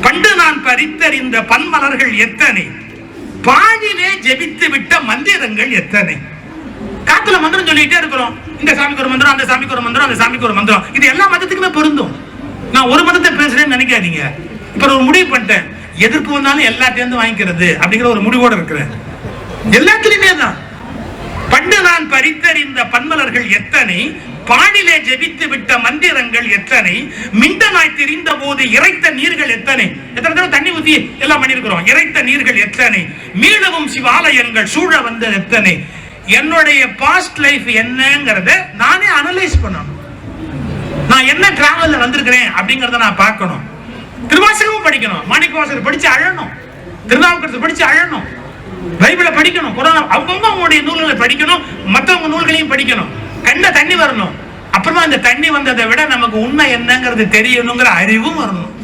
பண்டு நான் பறித்தறிந்த பன்மலர்கள் எத்தனை? பாழிலே ஜெபித்து விட்ட மந்திரங்கள் எத்தனை? காத்துல மந்திரம் சொல்லிட்டே இருக்கிறோம். இந்த சாமிக்கு ஒரு மந்திரம் அந்த சாமிக்கு ஒரு மந்திரம் அந்த சாமிக்கு ஒரு மந்திரம். இது எல்லா மதத்துக்குமே பொருந்தும். நான் ஒரு மதத்தை பேசுறேன்னு நினைக்காதீங்க. இப்ப ஒரு முடிவு பண்ணிட்டேன். எதிர்ப்பு வந்தாலும் எல்லாத்தையும் வாங்கிக்கிறது அப்படிங்கிற ஒரு முடிவோட இருக்கிறேன். எல்லாத்துலயுமே தான். பண்டு நான் பறித்தறிந்த பன்மலர்கள் எத்தனை? பாடிலே ஜெபித்து விட்ட மந்திரங்கள் எத்தனை? மிண்டனாய் திரிந்த போது இறைத்த நீர்கள் எத்தனை? எத்தனை தடவை தண்ணி ஊத்தி எல்லாம் பண்ணியிருக்கிறோம். இறைத்த நீர்கள் எத்தனை? மீளவும் சிவாலயங்கள் சூழ வந்தது எத்தனை? என்னுடைய பாஸ்ட் லைஃப் என்னங்கிறத நானே அனலைஸ் பண்ணணும். நான் என்ன டிராவல்ல வந்திருக்கிறேன் அப்படிங்கறத நான் பார்க்கணும். திருவாசகமும் படிக்கணும். மாணிக்க வாசகர் படிச்சு அழணும். திருநாவுக்கரசு படிச்சு அழணும். படிக்கணும். குரான் அவங்கவுங்க அவங்களுடைய நூல்களை படிக்கணும் மற்றவங்க நூல்களையும் படிக்கணும். கண்ட தண்ணி வரணும். அப்புறமா அந்த தண்ணி வந்ததை விட நமக்கு உண்மை என்னங்கிறது தெரியணுங்கிற அறிவும் வரணும்.